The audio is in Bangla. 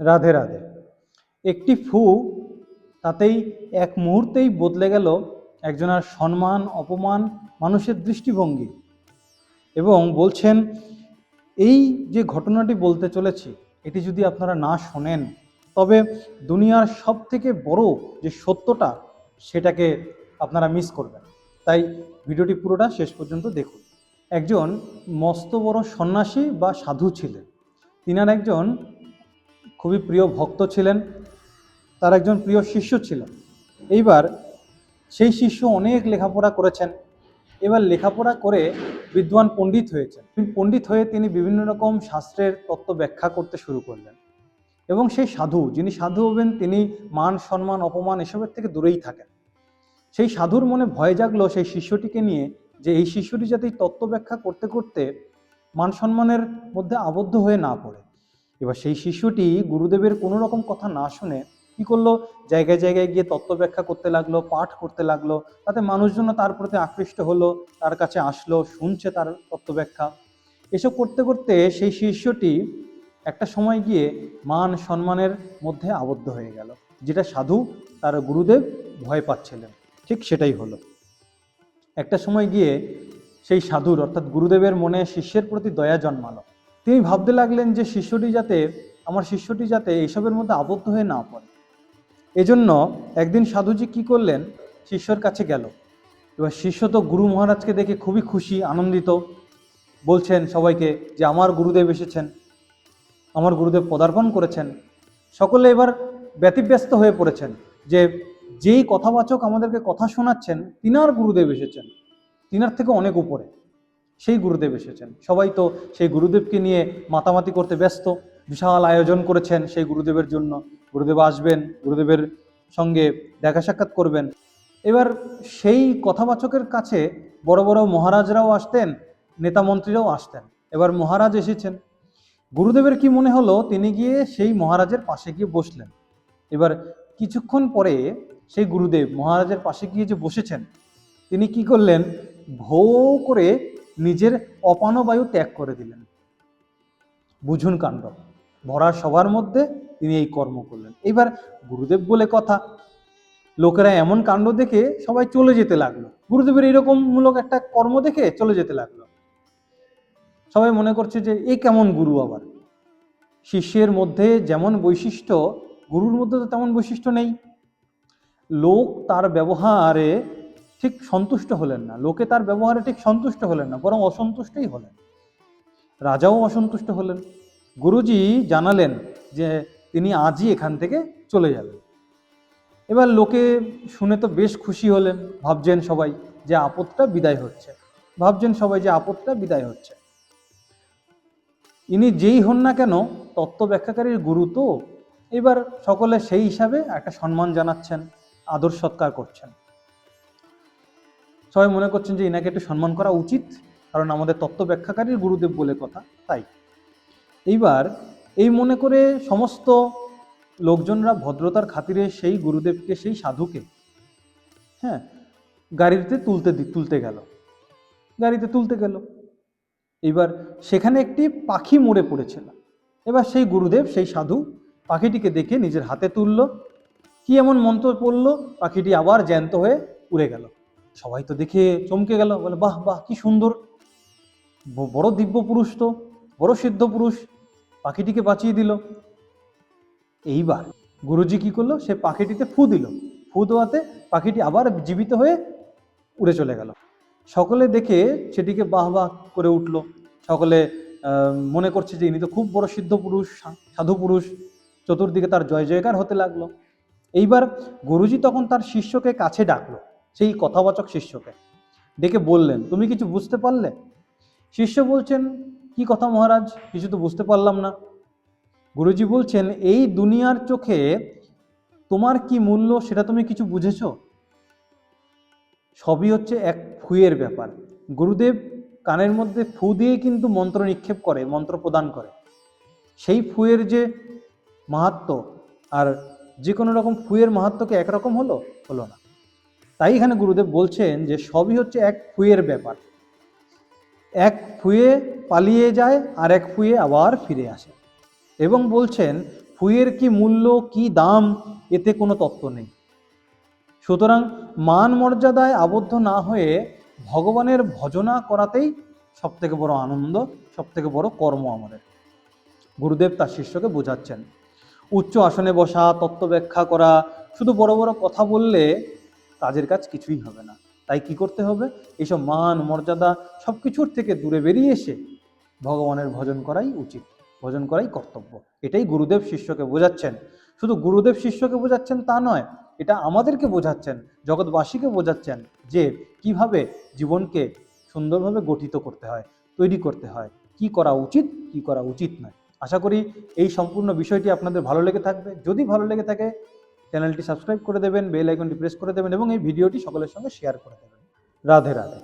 রাধে রাধে। একটি ফু তাতেই এক মুহূর্তেই বদলে গেল একজনের সম্মান, অপমান, মানুষের দৃষ্টিভঙ্গি এবং বলছেন, এই যে ঘটনাটি বলতে চলেছি, এটি যদি আপনারা না শোনেন, তবে দুনিয়ার সব থেকে বড় যে সত্যটা, সেটাকে আপনারা মিস করবেন। তাই ভিডিওটি পুরোটা শেষ পর্যন্ত দেখুন। একজন মস্ত বড় সন্ন্যাসী বা সাধু ছিলেন। তিনার একজন খুবই প্রিয় ভক্ত ছিলেন, তার একজন প্রিয় শিষ্য ছিলেন। এইবার সেই শিষ্য অনেক লেখাপড়া করেছেন। এবার লেখাপড়া করে বিদ্বান পণ্ডিত হয়েছেন। পণ্ডিত হয়ে তিনি বিভিন্ন রকম শাস্ত্রের তত্ত্ব ব্যাখ্যা করতে শুরু করলেন। এবং সেই সাধু, যিনি সাধু হবেন, তিনি মান সম্মান, অপমান এসবের থেকে দূরেই থাকেন। সেই সাধুর মনে ভয় জাগলো সেই শিষ্যটিকে নিয়ে যে এই শিষ্যটি যাতে তত্ত্ব ব্যাখ্যা করতে করতে মান সম্মানের মধ্যে আবদ্ধ হয়ে না পড়ে। এবার সেই শিষ্যটি গুরুদেবের কোনো রকম কথা না শুনে কি করল? জায়গায় জায়গায় গিয়ে তত্ত্ব ব্যাখ্যা করতে লাগল, পাঠ করতে লাগল। তাতে মানুষজন তার প্রতি আকৃষ্ট হলো, তার কাছে আসলো, শুনছে তার তত্ত্ব ব্যাখ্যা। এসব করতে করতে সেই শিষ্যটি একটা সময় গিয়ে মান সম্মানের মধ্যে আবদ্ধ হয়ে গেল। যেটা সাধু তার গুরুদেব ভয় পাচ্ছিলেন। ঠিক সেটাই হলো। একটা সময় গিয়ে সেই সাধুর অর্থাৎ গুরুদেবের মনে শিষ্যের প্রতি দয়া জন্মালো। তিনি ভাবতে লাগলেন যে শিষ্যটি যাতে, আমার শিষ্যটি যাতে এইসবের মধ্যে আবদ্ধ হয়ে না পড়ে। এজন্য একদিন সাধুজি কি করলেন? শিষ্যর কাছে গেল। এবার শিষ্য তো গুরু মহারাজকে দেখে খুবই খুশি, আনন্দিত। বলছেন সবাইকে যে, আমার গুরুদেব এসেছেন। আমার গুরুদেব পদার্পণ করেছেন। সকলে এবার ব্যতিব্যস্ত হয়ে পড়েছেন যে, যেই কথাবাচক আমাদেরকে কথা শোনাচ্ছেন, তিনার গুরুদেব এসেছেন। তিনার থেকে অনেক উপরে। সেই গুরুদেব এসেছেন। সবাই তো সেই গুরুদেবকে নিয়ে মাতামাতি করতে ব্যস্ত। বিশাল আয়োজন করেছেন সেই গুরুদেবের জন্য। গুরুদেব আসবেন, গুরুদেবের সঙ্গে দেখা সাক্ষাৎ করবেন। এবার সেই কথাবাচকের কাছে বড় বড় মহারাজরাও আসতেন, নেতা মন্ত্রীরাও আসতেন। এবার মহারাজ এসেছেন। গুরুদেবের কি মনে হলো? তিনি গিয়ে সেই মহারাজের পাশে গিয়ে বসলেন। এবার কিছুক্ষণ পরে সেই গুরুদেব মহারাজের পাশে গিয়ে যে বসেছেন, তিনি কি করলেন? ভো করে নিজের অপানবায়ু ত্যাগ করে দিলেন। বুঝুন কাণ্ড, ভরা সবার মধ্যে তিনি এই কর্ম করলেন। এবার গুরুদেব বলে কথা, লোকেরা এমন কাণ্ড দেখে সবাই চলে যেতে লাগল। গুরুদেবের এরকম মূলক একটা কর্ম দেখে চলে যেতে লাগল। সবাই মনে করছে যে, এ কেমন গুরু আবার? শিষ্যের মধ্যে যেমন বৈশিষ্ট্য, গুরুর মধ্যে তো তেমন বৈশিষ্ট্য নেই। লোক তার ব্যবহারে ঠিক সন্তুষ্ট হলেন না। লোকে তার ব্যবহারে ঠিক সন্তুষ্ট হলেন না, বরং অসন্তুষ্টই হলেন। রাজাও অসন্তুষ্ট হলেন। গুরুজি জানালেন যে তিনি আজই এখান থেকে চলে যাবেন। এবার লোকে শুনে তো বেশ খুশি হলেন, ভাবছেন সবাই যে আপদটা বিদায় হচ্ছে। ভাবছেন সবাই যে আপদটা বিদায় হচ্ছে। ইনি যেই হন না কেন তত্ত্ব ব্যাখ্যাকারীর গুরু তো। এবার সকলে সেই হিসাবে একটা সম্মান জানাচ্ছেন, আদর সৎকার করছেন। সবাই মনে করছেন যে এনাকে একটু সম্মান করা উচিত, কারণ আমাদের তত্ত্ব ব্যাখ্যাকারীর গুরুদেব বলে কথা, তাই। এইবার এই মনে করে সমস্ত লোকজনরা ভদ্রতার খাতিরে সেই গুরুদেবকে, সেই সাধুকে হ্যাঁ গাড়িতে তুলতে তুলতে গেল। গাড়িতে তুলতে গেল। এবার সেখানে একটি পাখি মরে পড়েছিল এবার সেই গুরুদেব, সেই সাধু পাখিটিকে দেখে নিজের হাতে তুলল। কি এমন মন্ত্র পড়ল? পাখিটি আবার জ্যান্ত হয়ে উড়ে গেল। সবাই তো দেখে চমকে গেল, বলে, বাহ বাহ, কি সুন্দর। বড় দিব্য পুরুষ তো, বড় সিদ্ধ পুরুষ। পাখিটিকে বাঁচিয়ে দিল। এইবার গুরুজি কি করল? সে পাখিটিতে ফু দিল। ফু দেওয়াতে পাখিটি আবার জীবিত হয়ে উড়ে চলে গেল। সকলে দেখে সেটিকে বাহ বাহ করে উঠল। সকলে মনে করছে যে ইনি তো খুব বড় সিদ্ধ পুরুষ সাধু পুরুষ। চতুর্দিকে তার জয়, জয়কার হতে লাগল। এইবার গুরুজি তখন তার শিষ্যকে কাছে ডাকলো। সেই কথাবাচক শিষ্যকে। ডেকে বললেন, তুমি কিছু বুঝতে পারলে? শিষ্য বলছেন, কি কথা মহারাজ? কিছু তো বুঝতে পারলাম না। গুরুজি বলছেন, এই দুনিয়ার চোখে তোমার কি মূল্য সেটা তুমি কিছু বুঝেছ? সবই হচ্ছে এক ফুয়ের ব্যাপার। গুরুদেব কানের মধ্যে ফু দিয়ে কিন্তু মন্ত্র নিক্ষেপ করে, মন্ত্র প্রদান করে। সেই ফুয়ের যে মাহাত্ম আর যে কোনো রকম ফুয়ের মাহাত্মকে একরকম হলো? হলো না। তাই এখানে গুরুদেব বলছেন যে সবই হচ্ছে এক ফুয়ের ব্যাপার। এক ফুয়ে পালিয়ে যায়, আর এক ফুয়ে আবার ফিরে আসে। এবং বলছেন, ফুয়ের কি মূল্য, কি দাম, এতে কোনো তত্ত্ব নেই। সুতরাং মান মর্যাদায় আবদ্ধ না হয়ে ভগবানের ভজনা করাতেই সব থেকে বড় আনন্দ সব থেকে বড় কর্ম আমাদের। গুরুদেব তার শিষ্যকে বোঝাচ্ছেন, উচ্চ আসনে বসা, তত্ত্ব ব্যাখ্যা করা, শুধু বড় বড় কথা বললে কাজের কাজ কিছুই হবে না। তাই কি করতে হবে? এইসব মান মর্যাদা সব কিছুর থেকে দূরে বেরিয়ে এসে ভগবানের ভজন করাই উচিত, ভজন করাই কর্তব্য। এটাই গুরুদেব শিষ্যকে বোঝাচ্ছেন। শুধু গুরুদেব শিষ্যকে বোঝাচ্ছেন তা নয়, এটা আমাদেরকে বোঝাচ্ছেন, জগৎবাসীকে বোঝাচ্ছেন যে কীভাবে জীবনকে সুন্দরভাবে গঠিত করতে হয়, তৈরি করতে হয়। কি করা উচিত, কি করা উচিত নয়। আশা করি এই সম্পূর্ণ বিষয়টি আপনাদের ভালো লেগে থাকবে। যদি ভালো লেগে থাকে চ্যানেলটি সাবস্ক্রাইব করে দেবেন, বেল আইকনটি প্রেস করে দেবেন এবং এই ভিডিওটি সকলের সঙ্গে শেয়ার করে দেবেন। রাধে রাধে।